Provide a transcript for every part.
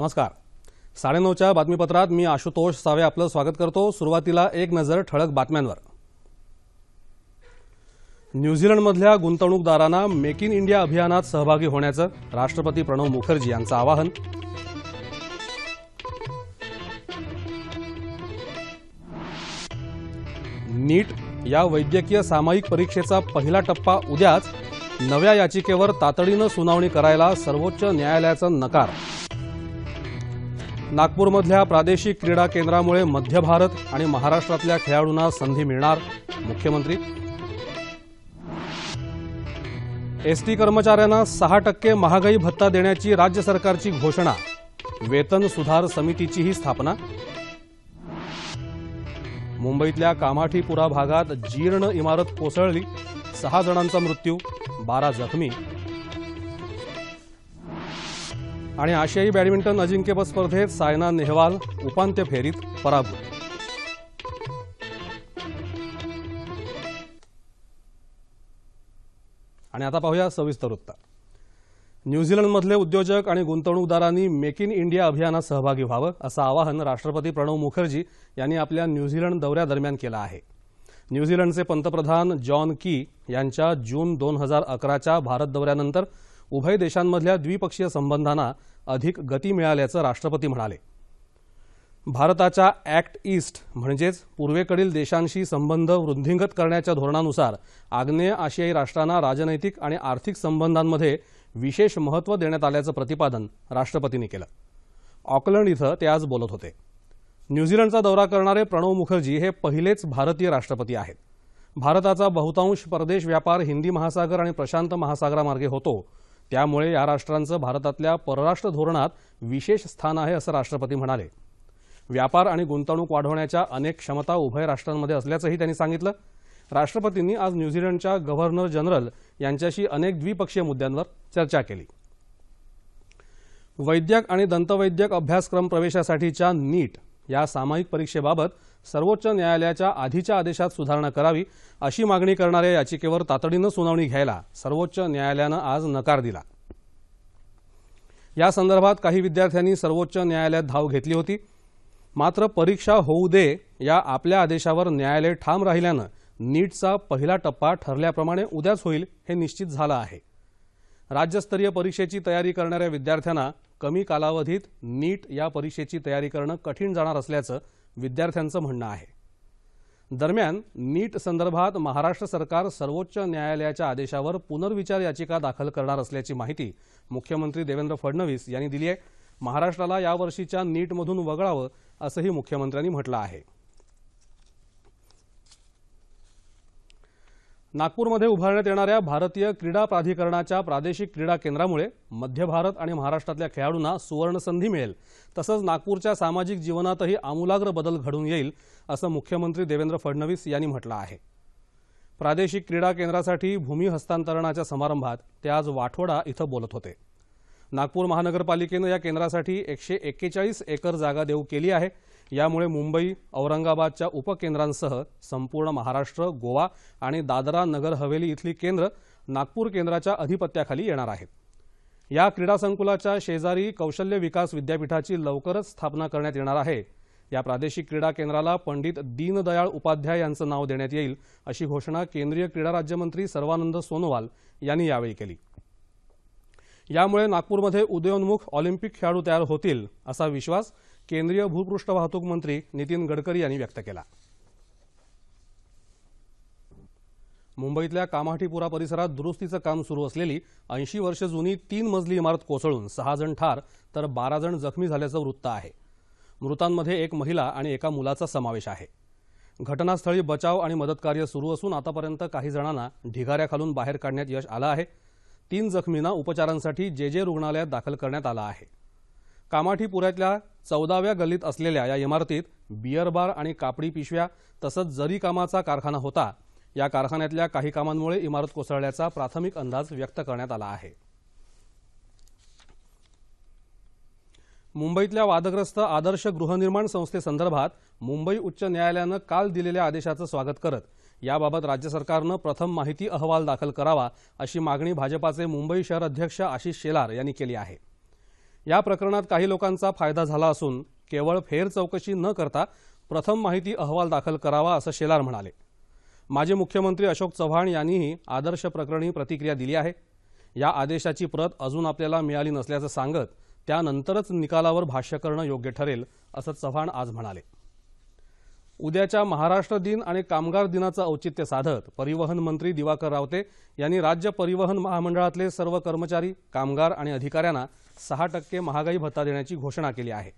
नमस्कार. साडेनऊच्या बातमीपत्रात मी आशुतोष सावे आपलं स्वागत करतो. सुरुवातीला एक नजर ठळक बातम्यांवर. न्यूझीलंडमधल्या गुंतवणूकदारांना मेक इन इंडिया अभियानात सहभागी होण्याचं राष्ट्रपती प्रणव मुखर्जी यांचं आवाहन. नीट या वैद्यकीय सामायिक परीक्षेचा पहिला टप्पा उद्याच. नव्या याचिकेवर तातडीनं सुनावणी करायला सर्वोच्च न्यायालयाचा नकार. नागपूरमधल्या प्रादेशिक क्रीडा केंद्रामुळे मध्य भारत आणि महाराष्ट्रातल्या खेळाडूंना संधी मिळणार मुख्यमंत्री. एसटी कर्मचाऱ्यांना सहा टक्के महागाई भत्ता देण्याची राज्य सरकारची घोषणा. वेतन सुधार समितीचीही स्थापना. मुंबईतल्या कामाठीपुरा भागात जीर्ण इमारत कोसळली. सहा जणांचा मृत्यू बारा जखमी. आणि आशियाई बॅडमिंटन अजिंक्यपद स्पर्धेत सायना नेहवाल उपांत्य फेरीत पराभूत. आणि आता पाहूया सविस्तर वृत्त न्यूझीलंडमधले उद्योजक आणि गुंतवणूकदारांनी मेक इन इंडिया अभियानात सहभागी व्हावं असं आवाहन राष्ट्रपती प्रणव मुखर्जी यांनी आपल्या न्यूझीलंड दौऱ्यादरम्यान केलं आहे. न्यूझीलंडचे पंतप्रधान जॉन की यांच्या जून दोन हजार अकराच्या भारत दौऱ्यानंतर उभय देशांमधल्या द्विपक्षीय संबंधांना अधिक गती मिळाल्याचं राष्ट्रपती म्हणाले. भारताच्या ॲक्ट ईस्ट म्हणजेच पूर्वेकडील देशांशी संबंध वृद्धिंगत करण्याच्या धोरणानुसार आग्नेय आशियाई राष्ट्रांना राजनैतिक आणि आर्थिक संबंधांमध्ये विशेष महत्त्व देण्यात आल्याचं प्रतिपादन राष्ट्रपतींनी केलं. ऑकलंड इथं ते आज बोलत होते. न्यूझीलंडचा दौरा करणारे प्रणव मुखर्जी हे पहिलेच भारतीय राष्ट्रपती आहेत. भारताचा बहुतांश परदेश व्यापार हिंदी महासागर आणि प्रशांत महासागरामार्गे होतो. त्यामुळे या राष्ट्रांचं भारतातल्या परराष्ट्र धोरणात विशेष स्थान आहे असं राष्ट्रपती म्हणाले. व्यापार आणि गुंतवणूक वाढवण्याच्या अनेक क्षमता उभय राष्ट्रांमध्ये असल्याचंही त्यांनी सांगितलं. राष्ट्रपतींनी आज न्यूझीलंडच्या गव्हर्नर जनरल यांच्याशी अनेक द्विपक्षीय मुद्द्यांवर चर्चा केली. वैद्यक आणि दंतवैद्यक अभ्यासक्रम प्रवेशासाठीच्या नीट या सामायिक परीक्षेबाबत सर्वोच्च न्यायालयाच्या आधीच्या आदेशात सुधारणा करावी अशी मागणी करणाऱ्या याचिकेवर तातडीनं सुनावणी घ्यायला सर्वोच्च न्यायालयानं आज नकार दिला. या संदर्भात काही विद्यार्थ्यांनी सर्वोच्च न्यायालयात धाव घेतली होती. मात्र परीक्षा होऊ दे या आपल्या आदेशावर न्यायालय ठाम राहिल्यानं नीटचा पहिला टप्पा ठरल्याप्रमाणे उद्याच होईल हे निश्चित झालं आहे. राज्यस्तरीय परीक्षेची तयारी करणाऱ्या विद्यार्थ्यांना कमी कालावधीत नीट या परीक्षेची तयारी करणं कठीण जाणार असल्याचं विद्यार्थ्यांचं म्हणणं आहे. दरम्यान नीट संदर्भात महाराष्ट्र सरकार सर्वोच्च न्यायालयाच्या आदेशावर पुनर्विचार याचिका दाखल करणार असल्याची माहिती मुख्यमंत्री देवेंद्र फडणवीस यांनी दिली आहे. महाराष्ट्राला यावर्षीच्या नीटमधून वगळावं असंही मुख्यमंत्र्यांनी म्हटलं आहे. नागपूरमध्ये उभारण्यात येणाऱ्या भारतीय क्रीडा प्राधिकरणाच्या प्रादेशिक क्रीडा केंद्रामुळे मध्य भारत आणि महाराष्ट्रातल्या खेळाडूंना सुवर्णसंधी मिळेल. तसंच नागपूरच्या सामाजिक जीवनातही आमूलाग्र बदल घडून येईल असं मुख्यमंत्री देवेंद्र फडणवीस यांनी म्हटलं आहे. प्रादेशिक क्रीडा केंद्रासाठी भूमी हस्तांतरणाच्या समारंभात ते आज वाठोडा इथं बोलत होते. नागपूर महानगरपालिकेनं या केंद्रासाठी एकशे एक्केचाळीस एकर जागा देऊ केली आहे. यामुळे मुंबई औरंगाबादच्या उपकेंद्रांसह संपूर्ण महाराष्ट्र गोवा आणि दादरा नगर हवेली इथली केंद्र नागपूर केंद्राच्या अधिपत्याखाली येणार आहेत. या क्रीडा संकुलाच्या शेजारी कौशल्य विकास विद्यापीठाची लवकरच स्थापना करण्यात येणार आहे. या प्रादेशिक क्रीडा केंद्राला पंडित दीनदयाळ उपाध्याय यांचं नाव देण्यात येईल अशी घोषणा केंद्रीय क्रीडा राज्यमंत्री सर्वानंद सोनोवाल यांनी यावेळी केली. यामुळे नागपूरमध्ये उदयोन्मुख ऑलिम्पिक खेळाडू तयार होतील असा विश्वास केंद्रीय भूपृष्ठ वाहतूक मंत्री नितीन गडकरी यांनी व्यक्त केला. मुंबईतल्या कामाठीपुरा परिसरात दुरुस्तीचं काम सुरू असलेली ऐंशी वर्ष जुनी तीन मजली इमारत कोसळून सहा जण ठार तर बारा जण जखमी झाल्याचं वृत्त आहे. मृतांमध्ये एक महिला आणि एका मुलाचा समावेश आहे. घटनास्थळी बचाव आणि मदतकार्य सुरू असून आतापर्यंत काही जणांना ढिगाऱ्याखालून बाहेर काढण्यात यश आलं आहे. तीन जखमींना उपचारांसाठी जे जे रुग्णालयात दाखल करण्यात आलं आहे. कामाठीपुऱ्यातल्या चौदाव्या गल्लीत असलेल्या या इमारतीत बियर बार आणि कापडी पिशव्या तसंच जरी कामाचा कारखाना होता या कारखान्यातल्या काही कामांमुळे इमारत कोसळल्याचा प्राथमिक अंदाज व्यक्त करण्यात आला आहे. मुंबईतल्या वादग्रस्त आदर्श गृहनिर्माण संस्थेसंदर्भात मुंबई उच्च न्यायालयानं काल दिलेल्या आदेशाचं स्वागत करत याबाबत राज्य सरकारनं प्रथम माहिती अहवाल दाखल करावा अशी मागणी भाजपाचे मुंबई शहर अध्यक्ष आशिष शेलार यांनी केली आहे. या प्रकरणात काही लोकांचा फायदा झाला असून केवळ फेर चौकशी न करता प्रथम माहिती अहवाल दाखल करावा असं शेलार म्हणाले. माजी मुख्यमंत्री अशोक चव्हाण यांनीही आदर्श प्रकरणी प्रतिक्रिया दिली आहे. या आदेशाची प्रत अजून आपल्याला मिळाली नसल्याचं सांगत त्यानंतरच निकालावर भाष्य करणं योग्य ठरेल असं चव्हाण आज म्हणाले. उद्याच्या महाराष्ट्र दिन आणि कामगार दिनाचं औचित्य साधत परिवहन मंत्री दिवाकर रावते यांनी राज्य परिवहन महामंडळातले सर्व कर्मचारी कामगार आणि अधिकाऱ्यांना सहा टक्के महागाई भत्ता देण्याची घोषणा केली आहे.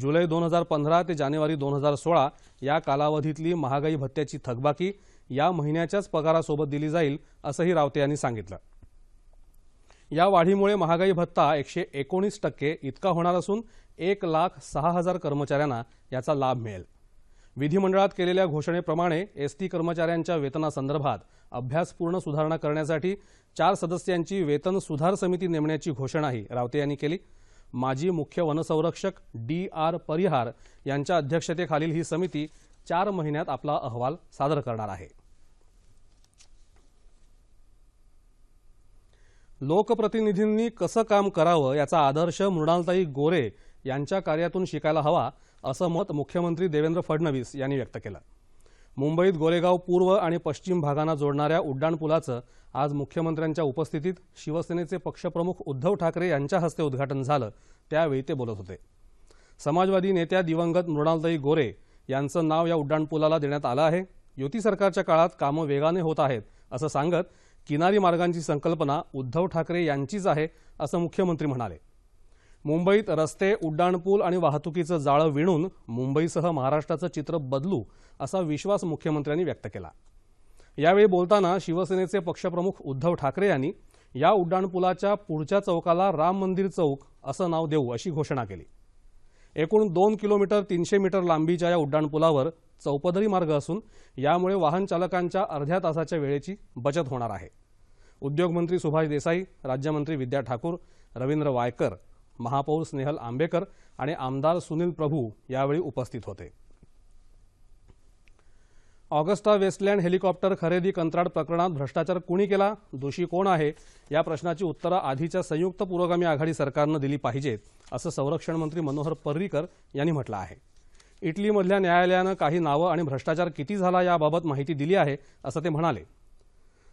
जुलै दोन हजार पंधरा ते जानेवारी दोन हजार सोळा या कालावधीतली महागाई भत्त्याची थकबाकी या महिन्याच्याच पगारासोबत दिली जाईल असंही रावते यांनी सांगितलं. या वाढीमुळे महागाई भत्ता एकशे एकोणीस टक्के इतका होणार असून एक लाख सहा हजार कर्मचाऱ्यांना याचा लाभ मिळेल. विधिमंडळात केलेल्या घोषणेप्रमाणे एसटी कर्मचाऱ्यांच्या वेतनासंदर्भात अभ्यासपूर्ण सुधारणा करण्यासाठी चार सदस्यांची वेतन सुधार समिती नेमण्याची घोषणाही रावते यांनी केली. माजी मुख्य वनसंरक्षक डी आर परिहार यांच्या अध्यक्षतेखालील ही समिती चार महिन्यात आपला अहवाल सादर करणार आहे. लोकप्रतिनिधींनी कसं काम करावं याचा आदर्श मृणालताई गोरे यांच्या कार्यातून शिकायला हवा असं मत मुख्यमंत्री देवेंद्र फडणवीस यांनी व्यक्त केलं. मुंबईत गोरेगाव पूर्व आणि पश्चिम भागांना जोडणाऱ्या उड्डाणपुलाचं आज मुख्यमंत्र्यांच्या उपस्थितीत शिवसेनेचे पक्षप्रमुख उद्धव ठाकरे यांच्या हस्ते उद्घाटन झालं त्यावेळी ते बोलत होते. समाजवादी नेत्या दिवंगत मृणालताई गोरे यांचं नाव या उड्डाणपुलाला देण्यात आलं आहे. युती सरकारच्या काळात कामं वेगाने होत आहेत असं सांगत किनारी मार्गांची संकल्पना उद्धव ठाकरे यांचीच आहे असं मुख्यमंत्री म्हणाले. मुंबईत रस्ते उड्डाणपूल आणि वाहतुकीचं जाळं विणून मुंबईसह महाराष्ट्राचं चित्र बदलू असा विश्वास मुख्यमंत्र्यांनी व्यक्त केला. यावेळी बोलताना शिवसेनेचे पक्षप्रमुख उद्धव ठाकरे यांनी या उड्डाणपुलाच्या पुढच्या चौकाला राम मंदिर चौक असं नाव देऊ अशी घोषणा केली. एकूण दोन किलोमीटर तीनशे मीटर लांबीच्या या उड्डाणपुलावर चौपदरी मार्ग असून यामुळे वाहन चालकांच्या अर्ध्या तासाच्या वेळेची बचत होणार आहे. उद्योगमंत्री सुभाष देसाई राज्यमंत्री विद्या ठाकूर रवींद्र वायकर महापौर स्नेहल आंबेकर आणि आमदार सुनील प्रभू यावेळी उपस्थित होते. ऑगस्टा वेस्टलँड हेलिकॉप्टर खरेदी कंत्राट प्रकरणात भ्रष्टाचार कुणी केला? दोषी कोण आहे? या प्रश्नाची उत्तरं आधीच्या संयुक्त पुरोगामी आघाडी सरकारनं दिली पाहिजेत असं संरक्षण मंत्री मनोहर पर्रीकर यांनी म्हटलं आहे. इटलीमधल्या न्यायालयानं काही नावं आणि भ्रष्टाचार किती झाला याबाबत माहिती दिली आहे असं ते म्हणाले.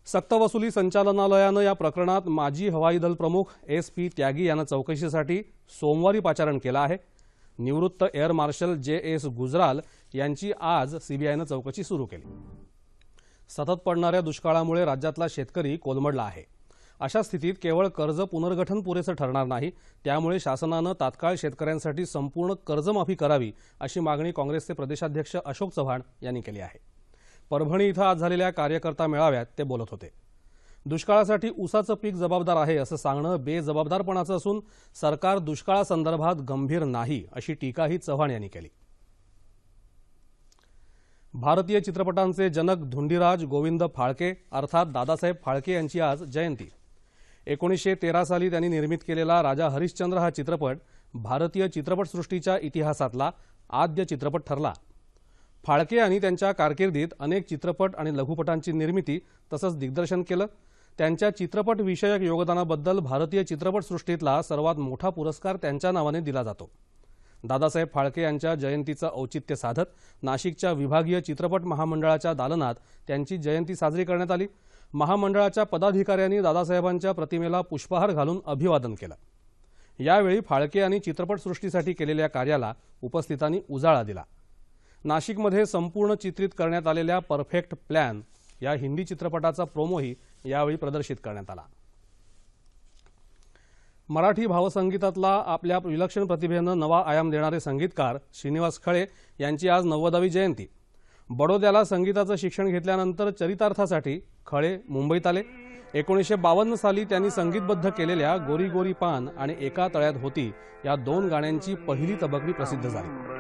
सक्तवसुली संचालनालयानं या प्रकरणात माजी हवाई दल प्रमुख एस पी त्यागी यांना चौकशीसाठी सोमवारी पाचारण केलं आहे. निवृत्त air marshal J S Gujral यांची आज सीबीआयनं चौकशी सुरू केली. सतत पडणाऱ्या दुष्काळामुळे राज्यातला शेतकरी कोलमडला आहे. अशा स्थितीत केवळ कर्ज पुनर्गठन पुरेसं ठरणार नाही त्यामुळे शासनानं तात्काळ शेतकऱ्यांसाठी संपूर्ण कर्जमाफी करावी अशी मागणी काँग्रेसचे प्रदेशाध्यक्ष अशोक चव्हाण यांनी केली आहे. परभणी इथं आज झालेल्या कार्यकर्ता मेळाव्यात ते बोलत होते. दुष्काळासाठी ऊसाचं पीक जबाबदार आहे असं सांगणं बेजबाबदारपणाचं असून सरकार दुष्काळासंदर्भात गंभीर नाही अशी टीकाही चव्हाण यांनी केली. भारतीय चित्रपटांचे जनक धुंडीराज गोविंद फाळके अर्थात दादासाहेब फाळके यांची आज जयंती. एकोणीसशे तेरा साली त्यांनी निर्मित केलेला राजा हरिश्चंद्र हा चित्रपट भारतीय चित्रपटसृष्टीच्या इतिहासातला आद्य चित्रपट ठरला. फाळके यांनी त्यांच्या कारकिर्दीत अनेक चित्रपट आणि लघुपटांची निर्मिती तसंच दिग्दर्शन केलं. त्यांच्या चित्रपट विषयक योगदानाबद्दल भारतीय चित्रपटसृष्टीतला सर्वात मोठा पुरस्कार त्यांच्या नावाने दिला जातो. दादासाहेब फाळके यांच्या जयंतीचं औचित्य साधत नाशिकच्या विभागीय चित्रपट महामंडळाच्या दालनात त्यांची जयंती साजरी करण्यात आली. महामंडळाच्या पदाधिकाऱ्यांनी दादासाहेबांच्या प्रतिमेला पुष्पहार घालून अभिवादन केलं. यावेळी फाळके यांनी चित्रपटसृष्टीसाठी केलेल्या कार्याला उपस्थितांनी उजाळा दिला. नाशिकमध्ये संपूर्ण चित्रित करण्यात आलेल्या परफेक्ट प्लॅन या हिंदी चित्रपटाचा प्रोमोही यावेळी प्रदर्शित करण्यात आला. मराठी भावसंगीतातला आपल्या विलक्षण प्रतिभेनं नवा आयाम देणारे संगीतकार श्रीनिवास खळे यांची आज नव्वदावी जयंती. बडोद्याला संगीताचं शिक्षण घेतल्यानंतर चरितार्थासाठी खळे मुंबईत आले. एकोणीसशे बावन्न साली त्यांनी संगीतबद्ध केलेल्या गोरी गोरी पान आणि एका तळ्यात होती या दोन गाण्यांची पहिली तबकडी प्रसिद्ध झाली.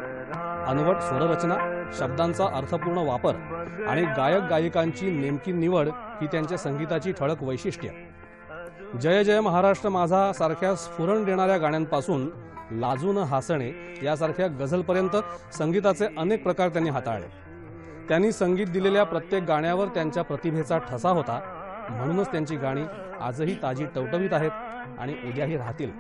अनवट स्वररचना शब्दांचा अर्थपूर्ण वापर आणि गायक गायिकांची नेमकी निवड ही त्यांच्या संगीताची ठळक वैशिष्ट्य. जय जय महाराष्ट्र माझा सारख्या स्फुरण देणाऱ्या गाण्यांपासून लाजून हासणे यासारख्या गझलपर्यंत संगीताचे अनेक प्रकार त्यांनी हाताळले. त्यांनी संगीत दिलेल्या प्रत्येक गाण्यावर त्यांच्या प्रतिभेचा ठसा होता. म्हणूनच त्यांची गाणी आजही ताजी टवटवीत आहेत आणि उद्याही राहतील.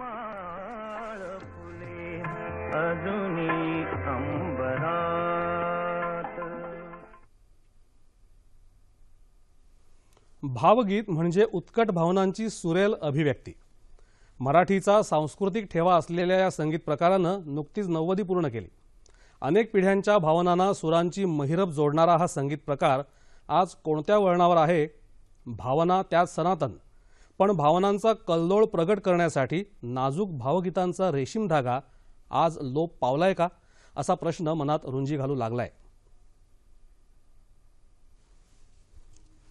भावगीत म्हणजे उत्कट भावनांची सुरेल अभिव्यक्ती. मराठीचा सांस्कृतिक ठेवा असलेल्या या संगीत प्रकारानं नुकतीच नव्वदी पूर्ण केली. अनेक पिढ्यांच्या भावनांना सुरांची महिरप जोडणारा हा संगीत प्रकार आज कोणत्या वळणावर आहे? भावना त्यात सनातन. पण भावनांचा कल्लोळ प्रगट करण्यासाठी नाजूक भावगीतांचा रेशीम धागा आज लोप पावलाय का? असा प्रश्न मनात रुंजी घालू लागलाय.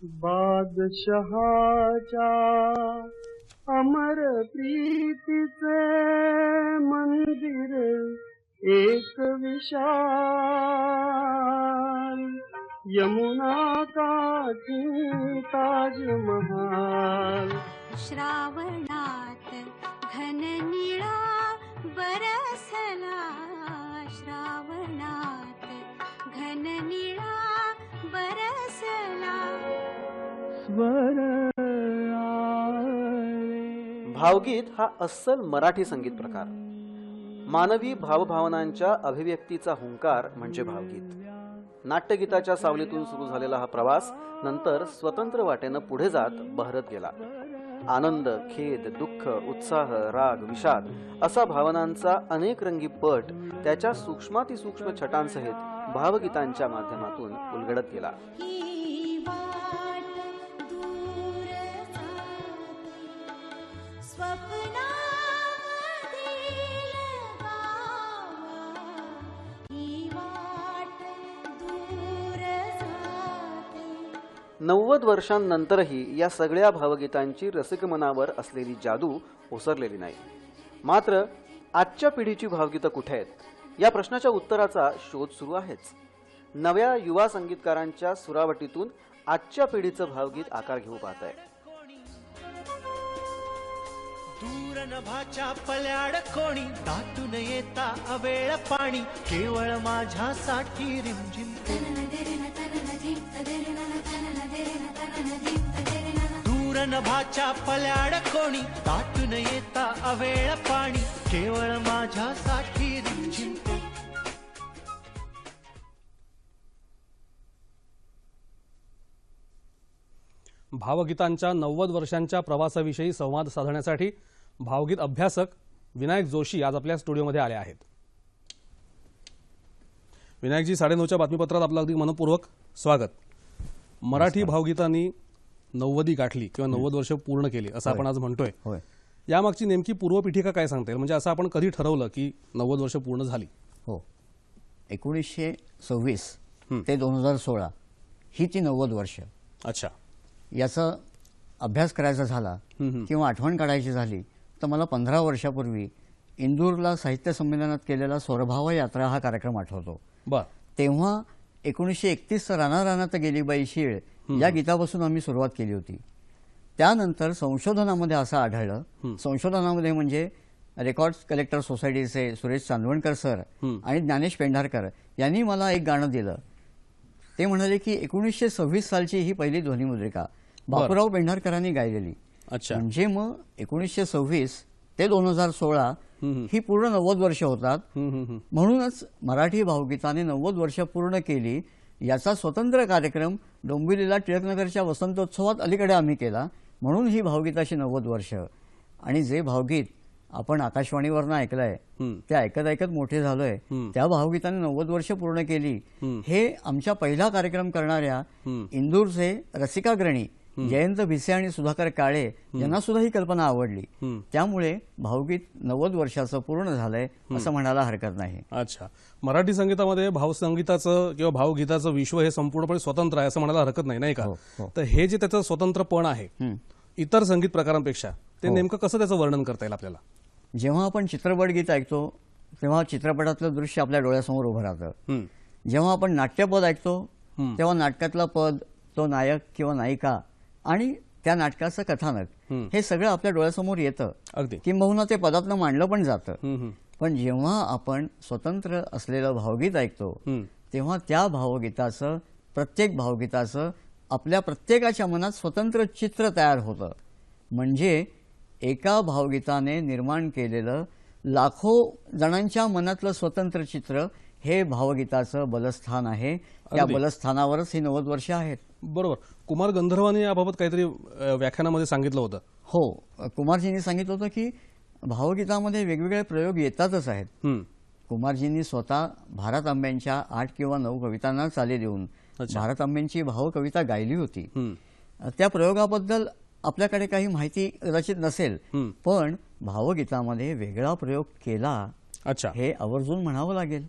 बादशहाच्या अमर प्रीतीचे मंदिर एक विशाल. यमुना काठी ताजमहाल. श्रावणात घननिळा बरसला. श्रावणात घननिळा बरसला. स्वर आले. भावगीत हा अस्सल मराठी संगीत प्रकार. मानवी भावभावनांच्या अभिव्यक्तीचा हुंकार म्हणजे भावगीत. नाट्यगीताच्या सावलीतून सुरू झालेला हा प्रवास नंतर स्वतंत्र वाटेनं पुढे जात बहरत गेला. आनंद खेद दुःख उत्साह राग विषाद असा भावनांचा अनेक रंगी पट त्याच्या सूक्ष्मातिसूक्ष्म छटांसहित भावगीतांच्या माध्यमातून उलगडत गेला. नव्वद वर्षांनंतरही या सगळ्या भावगीतांची रसिकमनावर असलेली जादू ओसरलेली नाही. मात्र आजच्या पिढीची भावगीतं कुठे आहेत? या प्रश्नाच्या उत्तराचा शोध सुरू आहेच. नव्या युवा संगीतकारांच्या सुरावटीतून आजच्या पिढीचं भावगीत आकार घेऊ पाहत आहे दूर नभाच्या पल्याड कोणी दाटून येता अवेळ पाणी. केवळ माझ्यासाठी रिमझिम. दूर नभाच्या पल्याड कोणी दाटून येता अवेळ पाणी. केवळ माझ्यासाठी रिमझिम. भावगीतांच्या नव्वद वर्षांच्या प्रवासाविषयी संवाद साधण्यासाठी भावगीत अभ्यासक विनायक जोशी आज आपल्या स्टुडिओमध्ये आले आहेत. विनायकजी साडेनऊच्या बातमीपत्रात आपलं अगदी मनपूर्वक स्वागत. मराठी भावगीतांनी नव्वदी गाठली किंवा नव्वद वर्ष पूर्ण केली असं आपण आज म्हणतोय. होय. यामागची नेमकी पूर्वपीठिका काय सांगता येईल? म्हणजे असं आपण कधी ठरवलं की नव्वद वर्ष पूर्ण झाली? हो. एकोणीसशे सव्वीस ते दोन हजार सोळा ही ती नव्वद वर्ष. अच्छा. याचा अभ्यास करायचा झाला किंवा आठवण काढायची झाली तर मला पंधरा वर्षापूर्वी इंदूरला साहित्य संमेलनात केलेला स्वरभाव यात्रा हा कार्यक्रम आठवतो. बर. तेव्हा एकोणीसशे एकतीस राना रानात गेली बाई शीळ या गीतापासून आम्ही सुरुवात केली होती. त्यानंतर संशोधनामध्ये असं आढळलं. संशोधनामध्ये म्हणजे रेकॉर्ड्स कलेक्टर सोसायटीचे सुरेश चांदवणकर सर आणि ज्ञानेश पेंढारकर यांनी मला एक गाणं दिलं. ते म्हणाले की एकोणीसशे सव्वीस सालची ही पहिली ध्वनिमुद्रिका. बापूराव पेंढारकरांनी गायलेली. अच्छा. म्हणजे मग एकोणीसशे सव्वीस ते दोन हजार सोळा ही पूर्ण नव्वद वर्ष होतात. म्हणूनच मराठी भावगीताने नव्वद वर्ष पूर्ण केली. याचा स्वतंत्र कार्यक्रम डोंबिवलीला टिळकनगरच्या वसंतोत्सवात अलीकडे आम्ही केला. म्हणून ही भावगीताची नव्वद वर्ष. आणि जे भावगीत आपण आकाशवाणीवरनं ऐकलंय ते ऐकत ऐकत मोठे झालोय. त्या भावगीताने नव्वद वर्ष पूर्ण केली. हे आमच्या पहिला कार्यक्रम करणाऱ्या इंदूरचे रसिकाग्रणी जयंत भिसे आणि सुधाकर काळे यांना सुद्धा ही कल्पना आवडली. त्यामुळे भावगीत नव्वद वर्षाचं पूर्ण झालंय असं म्हणायला हरकत नाही. अच्छा. मराठी संगीतामध्ये भावसंगीताचं किंवा भावगीताचं विश्व हे संपूर्णपणे स्वतंत्र आहे असं म्हणायला हरकत नाही नाही का? हो, हो. तर हे जे त्याचं स्वतंत्रपण आहे इतर संगीत प्रकारांपेक्षा ते हो. नेमकं कसं त्याचं वर्णन करता येईल आपल्याला? जेव्हा आपण चित्रपट गीत ऐकतो तेव्हा चित्रपटातलं दृश्य आपल्या डोळ्यासमोर उभं राहतं. जेव्हा आपण नाट्यपद ऐकतो तेव्हा नाटकातलं पद तो नायक किंवा नायिका आणि त्या नाटकाचं कथानक. हे सगळं आपल्या डोळ्यासमोर येतं. अगदी. किंबहुना ते पदातनं मांडलं पण जातं. पण जेव्हा आपण स्वतंत्र असलेलं भावगीत ऐकतो. तेव्हा त्या भावगीताचं प्रत्येक भावगीताचं आपल्या प्रत्येकाच्या मनात स्वतंत्र चित्र तयार होतं. म्हणजे एका भावगीताने निर्माण केलेलं लाखो जणांच्या मनातलं स्वतंत्र चित्र हे भावगीताचं बलस्थान आहे त्या. बलस्थानावरच ही नव्वद वर्ष आहेत बरोबर कुमार गंधर्वांनी याबाबत काहीतरी व्याख्यानामध्ये सांगितलं होतं हो कुमारजींनी सांगितलं होतं की भावगीतामध्ये वेगवेगळे प्रयोग येतातच आहेत. कुमारजींनी स्वतः भारत आंब्यांच्या आठ किंवा नऊ कवितांना चाली देऊन. भारत आंब्यांची भावकविता गायली होती. त्या प्रयोगाबद्दल आपल्याकडे काही माहिती कदाचित नसेल. पण भावगीतामध्ये वेगळा प्रयोग केला अच्छा. हे आवर्जून म्हणावं लागेल.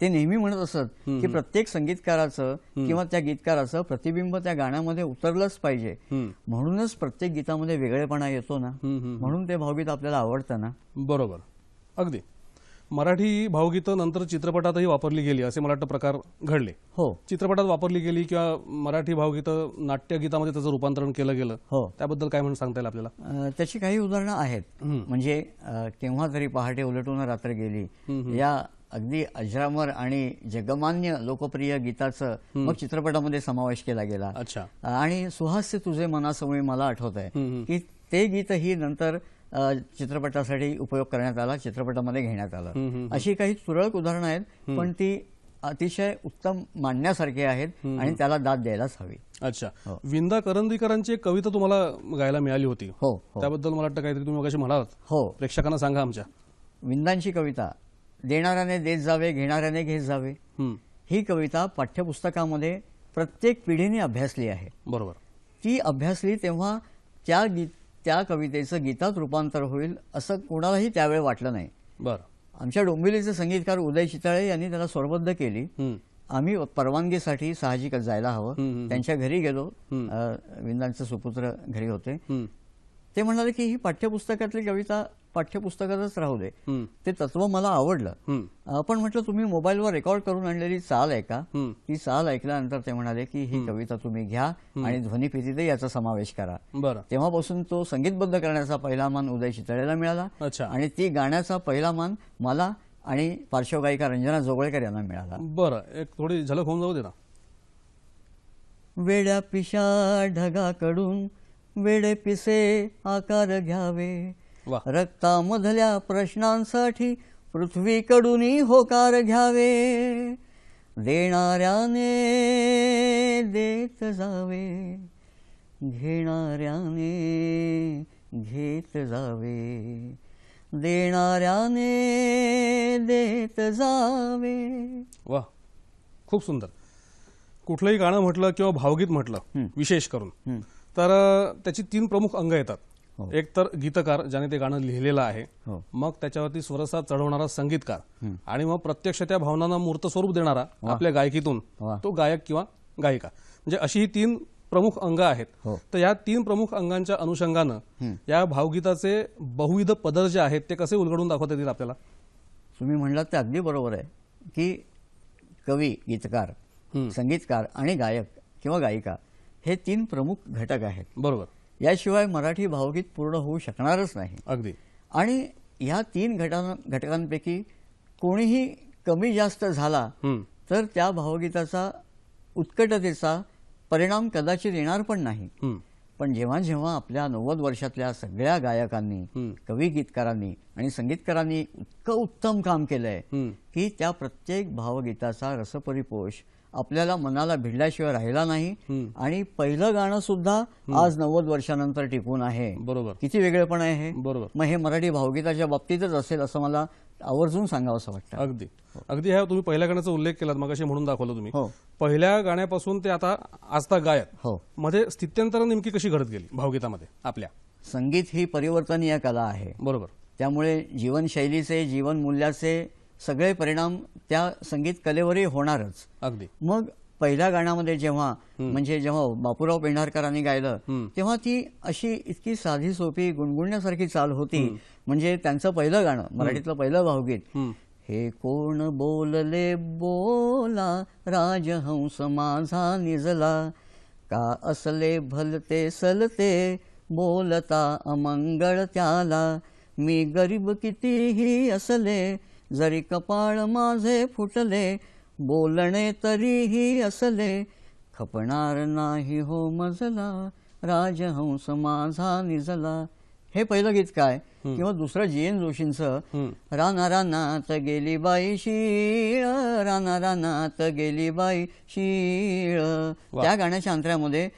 ते नेहमी म्हणत असत की प्रत्येक संगीतकाराचं किंवा त्या गीतकाराचं प्रतिबिंब त्या गाण्यामध्ये उतरलंच पाहिजे. म्हणूनच प्रत्येक गीतामध्ये वेगळेपणा येतो ना. म्हणून ते भावगीत आपल्याला आवडतं ना. बरोबर. अगदी. मराठी भावगीतं नंतर चित्रपटातही वापरली गेली असे मला वाटतं प्रकार घडले. हो. चित्रपटात वापरली गेली किंवा मराठी भावगीतं नाट्यगीतामध्ये त्याचं रूपांतरण केलं गेलं हो. त्याबद्दल काय म्हणून सांगता येईल आपल्याला? त्याची काही उदाहरणं आहेत. म्हणजे केव्हा तरी पहाटे उलटून रात्र गेली या अगदी अजरामर आणि जगमान्य लोकप्रिय गीताचं मग चित्रपटामध्ये समावेश केला गेला. अच्छा. आणि सुहास्य तुझे मनासमोर मला आठवत आहे की ते गीतही नंतर चित्रपटासाठी उपयोग करण्यात आला चित्रपटामध्ये घेण्यात आलं. अशी काही तुरळक उदाहरणं आहेत पण ती अतिशय उत्तम मांडण्यासारखी आहेत आणि त्याला दाद द्यायलाच हवी. अच्छा. हो. विंदा करंदीकरांची एक कविता तुम्हाला गायला मिळाली होती. हो हो. त्याबद्दल मला वाटतं काहीतरी तुम्ही मगाशी म्हणालात. हो. प्रेक्षकांना सांगा आमच्या. विंदांची कविता देणाऱ्याने देत जावे घेणाऱ्याने घेत जावे. ही कविता पाठ्यपुस्तकामध्ये प्रत्येक पिढीने अभ्यासली आहे. बरोबर. ती अभ्यासली तेव्हा त्या गीत त्या कवितेचं गीतात रूपांतर होईल असं कोणालाही त्यावेळी वाटलं नाही. बरं. आमच्या डोंबिवलीचे संगीतकार उदय चितळे यांनी त्याला स्वरबद्ध केली. आम्ही परवानगीसाठी साहजिकच जायला हवं. त्यांच्या घरी गेलो. विंदांचे सुपुत्र घरी होते. ते म्हणाले की ही पाठ्यपुस्तकातली कविता पाठ्यपुस्तकातच राहू दे. ते तत्व मला आवडलं. हम्म. अ, पण म्हटलं तुम्ही मोबाईलवर रेकॉर्ड करून आणलेली चाल आहे का. ती चाल ऐकल्यानंतर ते म्हणाले की ही कविता तुम्ही घ्या आणि ध्वनिफितीतही याचा समावेश करा. बरं. तेव्हापासून तो संगीतबद्ध करण्याचा पहिला मान उदय चितळेला मिळाला अच्छा. आणि ती गाण्याचा पहिला मान मला आणि पार्श्वगायिका रंजना जोगळेकर यांना मिळाला. बरं. एक थोडी झलक होऊन जाऊ दे ना. वेड्या पिशा ढगाकडून वेडे पिसे आकार घ्यावे. वा. रक्तामधल्या प्रश्नांसाठी पृथ्वीकडून होकार घ्यावे. देणाऱ्याने देत जावे. घेणाऱ्याने घेत जावे. देणाऱ्याने देत जावे. वा. खूप सुंदर. कुठलंही गाणं म्हटलं किंवा भावगीत म्हटलं विशेष करून. तर त्याची तीन प्रमुख अंग येतात हो. एक तर गीतकार ज्याने ते गाणं लिहिलेलं आहे हो. मग त्याच्यावरती स्वरसाद चढवणारा संगीतकार आणि मग प्रत्यक्ष त्या भावनांना मूर्त स्वरूप देणारा आपल्या गायकीतून. तो गायक किंवा गायिका म्हणजे अशी ही तीन प्रमुख अंग आहेत हो. तर या तीन प्रमुख अंगांच्या अनुषंगानं या भावगीताचे बहुविध पदर जे आहेत ते कसे उलगडून दाखवता येतील आपल्याला तुम्ही म्हणलात ते अगदी बरोबर आहे की कवी गीतकार. संगीतकार आणि गायक किंवा गायिका हे तीन प्रमुख घटक आहेत बरोबर याशिवाय मराठी भावगीत पूर्ण होऊ शकणारच नाही अगदी आणि ह्या तीन घटां घटकांपैकी कोणीही कमी जास्त झाला. तर त्या भावगीताचा उत्कटतेचा परिणाम कदाचित येणार पण नाही. पण जेव्हा जेव्हा आपल्या नव्वद वर्षातल्या सगळ्या गायकांनी. कवी गीतकारांनी आणि संगीतकारांनी इतकं उत्तम काम केलंय. की त्या प्रत्येक भावगीताचा रसपरिपोष आपल्याला मनाला भिडल्याशिवाय राहिला नाही. आणि पहिलं गाणं सुद्धा आज नव्वद वर्षानंतर टिकून आहे. बरोबर. किती वेगळेपण आहे हे? बरोबर. मग हे मराठी भावगीताच्या बाबतीतच असेल असं मला आवर्जून सांगावं असं वाटतं. अगदी. अगदी ह्या तुम्ही पहिल्या गाण्याचा उल्लेख केलात मगाशी म्हणून दाखवलं तुम्ही. हो. पहिल्या गाण्यापासून ते आता आजता गायक हो. मध्ये स्थित्यंतर नेमकी कशी घडत गेली भावगीतामध्ये आपल्या? संगीत ही परिवर्तनीय कला आहे. बरोबर. त्यामुळे जीवनशैलीचे जीवनमूल्याचे सगळे परिणाम त्या संगीत कलेवरही होणारच. अगदी. मग पहिल्या गाण्यामध्ये जेव्हा म्हणजे जेव्हा बापूराव पेंढारकरांनी गायलं तेव्हा ती अशी इतकी साधी सोपी गुणगुणण्यासारखी चाल होती. म्हणजे त्यांचं पहिलं गाणं मराठीतलं पहिलं भावगीत. हे कोण बोलले बोला राजहंस माझा निजला. का असले भलते सलते बोलता अमंगळ त्याला. मी गरीब कितीही असले जरी कपाळ माझे फुटले बोलणे तरीही असले खपणार नाही हो मजला राजहंस माझा निजला हे पहिलं गीत काय किंवा दुसरं जी एन जोशींचं राना रानात गेली बाई शीळ राना रानात गेली बाई शीळ त्या गाण्याच्या अंतऱ्यामध्ये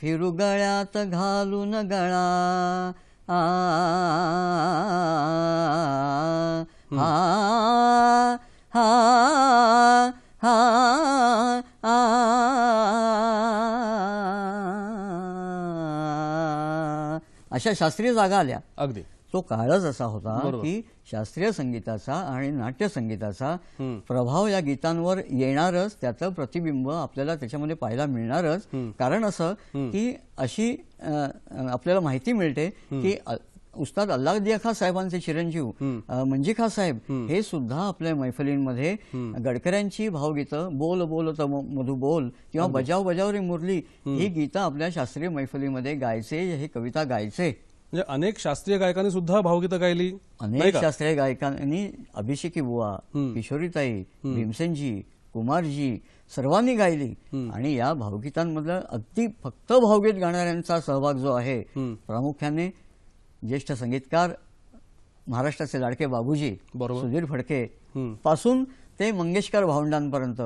फिरू गळ्यात घालून गळा आ हा हा हा अशा शास्त्रीय जागा आल्या. अगदी. तो काळच असा होता. की शास्त्रीय संगीताचा आणि नाट्य संगीताचा प्रभाव या गीतांवर येणारच त्याचं प्रतिबिंब आपल्याला त्याच्यामध्ये पाहायला मिळणारच. कारण असं की अशी आपल्याला माहिती मिळते की उस्ताद अल्लादिया खा साहेबांचे चिरंजीव मंजी खा साहेब हे सुद्धा आपल्या मैफलींमध्ये गडकऱ्यांची भावगीतं बोल बोल त मधु बोल किंवा बजाव बजाव रे मुरली ही गीतं आपल्या शास्त्रीय मैफलीमध्ये गायचे हे कविता गायचे. म्हणजे अनेक शास्त्रीय गायकांनी सुद्धा भावगीतं गायली अनेक शास्त्रीय गायकांनी अभिषेकी बुवा किशोरीताई भीमसेनजी कुमारजी सर्वांनी गायली. आणि या भावगीतांमधलं अगदी फक्त भावगीत गाणाऱ्यांचा सहभाग जो आहे प्रामुख्याने ज्येष्ठ संगीतकार महाराष्ट्राचे लाडके बाबूजी बरोबर. सुधीर फडके. पासून ते मंगेशकर भावंडांपर्यंत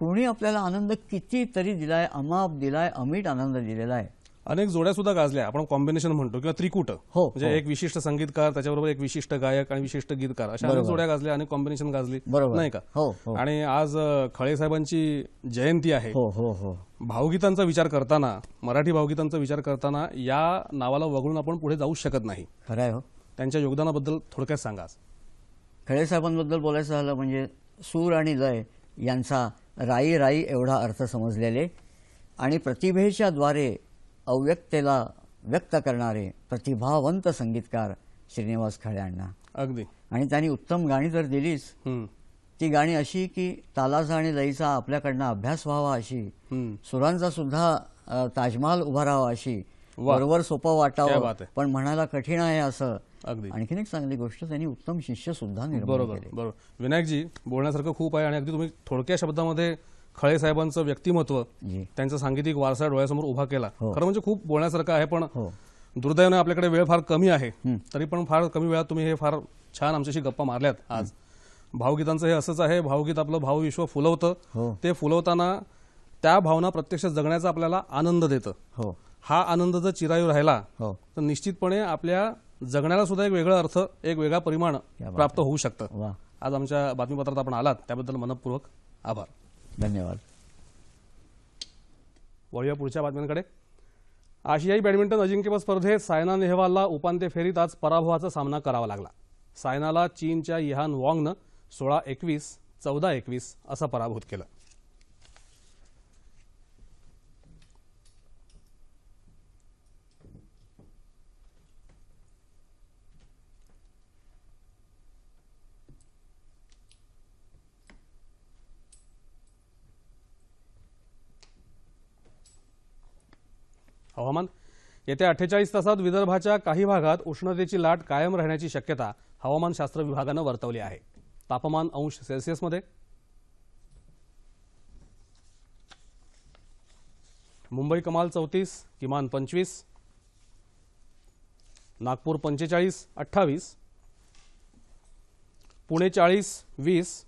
कोणी आपल्याला आनंद कितीतरी दिलाय अमाप दिलाय अमीट आनंद दिलेला आहे अनेक जोड्या सुद्धा गाजल्या आपण कॉम्बिनेशन म्हणतो किंवा त्रिकूट हो, म्हणजे हो. एक विशिष्ट संगीतकार त्याच्याबरोबर एक विशिष्ट गायक आणि विशिष्ट गीतकार अशा अनेक. जोड्या गाजल्या अनेक कॉम्बिनेशन गाजली. नाही का हो, हो. आणि आज खळे साहेबांची जयंती आहे हो हो हो भावगीतांचा विचार करताना मराठी भावगीतांचा विचार करताना या नावाला वगळून आपण पुढे जाऊ शकत नाही खरं हो त्यांच्या योगदानाबद्दल थोडक्यात सांगा. खळे साहेबांबद्दल बोलायचं झालं म्हणजे सूर आणि लय यांचा राई राई एवढा अर्थ समजलेले आणि प्रतिभेच्या द्वारे अव्यक्तेला व्यक्त करणारे प्रतिभावंत संगीतकार श्रीनिवास खळे अण्णा अगदी. आणि त्यांनी उत्तम गाणी तर दिलीच ती गाणी अशी की तालाचा आणि लईचा आपल्याकडनं अभ्यास व्हावा अशी. सुरांचा सुद्धा ताजमहाल उभा राहावा अशी. बरोबर सोपं वाटावं. पण म्हणायला कठीण आहे असं. अगदी. आणखीन एक चांगली गोष्ट त्यांनी उत्तम शिष्य सुद्धा बरोबर बरोबर. विनायकजी बोलण्यासारखं खूप आहे आणि अगदी तुम्ही थोडक्या शब्दामध्ये खळे साहेबांचं व्यक्तिमत्व त्यांचा सांगीतिक वारसा डोळ्यासमोर उभा केला. हो. खरं म्हणजे खूप बोलण्यासारखं आहे पण हो. दुर्दैवाने आपल्याकडे वेळ फार कमी आहे. तरी पण फार कमी वेळात तुम्ही हे फार छान आमच्याशी गप्पा मारल्यात आज. भावगीतांचं हे असंच आहे भावगीत आपलं भावविश्व हो. फुलवतं. ते फुलवताना त्या भावना प्रत्यक्ष जगण्याचा आपल्याला आनंद देतं. हो. हा आनंद जर चिरायू राहिला हो. तर निश्चितपणे आपल्या जगण्याला सुद्धा एक वेगळा अर्थ एक वेगळा परिमाण प्राप्त होऊ शकतं. आज आमच्या बातमीपत्रात आपण आलात त्याबद्दल मनपूर्वक आभार. धन्यवाद. वळूया पुढच्या बातम्यांकडे. आशियाई बॅडमिंटन अजिंक्यपद स्पर्धेत सायना नेहवालला उपांत्य फेरीत आज पराभवाचा सामना करावा लागला. सायनाला चीनच्या यहान वॉंगनं सोळा एकवीस चौदा एकवीस असा पराभूत केलं. हवामान. येत्या अठ्ठेचाळीस तासात विदर्भाच्या काही भागात उष्णतेची लाट कायम राहण्याची शक्यता हवामानशास्त्र विभागानं वर्तवली आहे. तापमान अंश सेल्सिअसमध्ये मुंबई कमाल चौतीस किमान पंचवीस नागपूर पंचेचाळीस अठ्ठावीस पुणे चाळीस वीस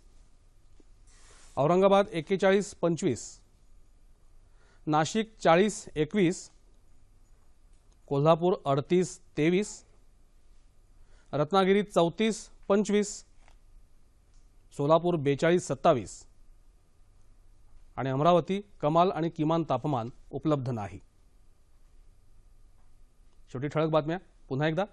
औरंगाबाद एक्केचाळीस पंचवीस नाशिक चाळीस एकवीस कोल्हापूर अडतीस तेवीस. रत्नागिरी चौतीस पंचवीस. सोलापूर बेचाळीस सत्तावीस. आणि अमरावती कमाल आणि किमान तापमान उपलब्ध नाही. शेवटी ठळक बातम्या. पुन्हा एकदा.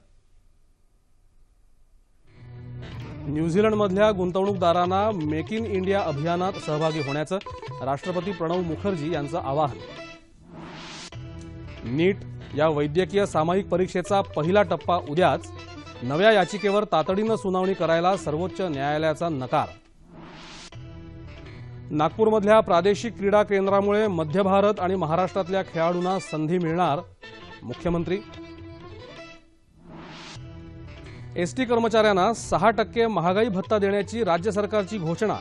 न्यूझीलंडमधल्या गुंतवणूकदारांना मेक इन इंडिया अभियानात सहभागी होण्याचं राष्ट्रपती प्रणव मुखर्जी यांचं आवाहन. नीट या वैद्यकीय सामायिक परीक्षेचा पहिला टप्पा उद्याच. नव्या याचिकेवर तातडीनं सुनावणी करायला सर्वोच्च न्यायालयाचा नकार. नागपूरमधल्या प्रादेशिक क्रीडा केंद्रामुळे मध्य भारत आणि महाराष्ट्रातल्या खेळाडूंना संधी मिळणार मुख्यमंत्री. एसटी कर्मचाऱ्यांना सहा टक्के महागाई भत्ता देण्याची राज्य सरकारची घोषणा.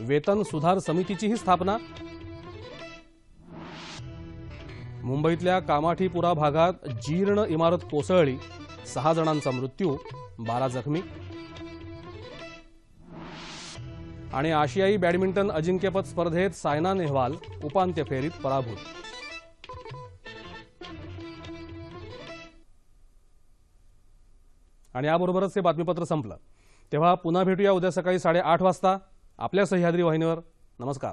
वेतन सुधार समितीचीही स्थापना. मुंबईतल्या कामाठीपुरा भागात जीर्ण इमारत कोसळली. सहा जणांचा मृत्यू बारा जखमी. आणि आशियाई बॅडमिंटन अजिंक्यपद स्पर्धेत सायना नेहवाल उपांत्य फेरीत पराभूत. आणि याबरोबरच हे बातमीपत्र संपलं. तेव्हा पुन्हा भेटूया उद्या सकाळी साडेआठ वाजता. आपल्या सह्याद्री वाहिनीवर. नमस्कार.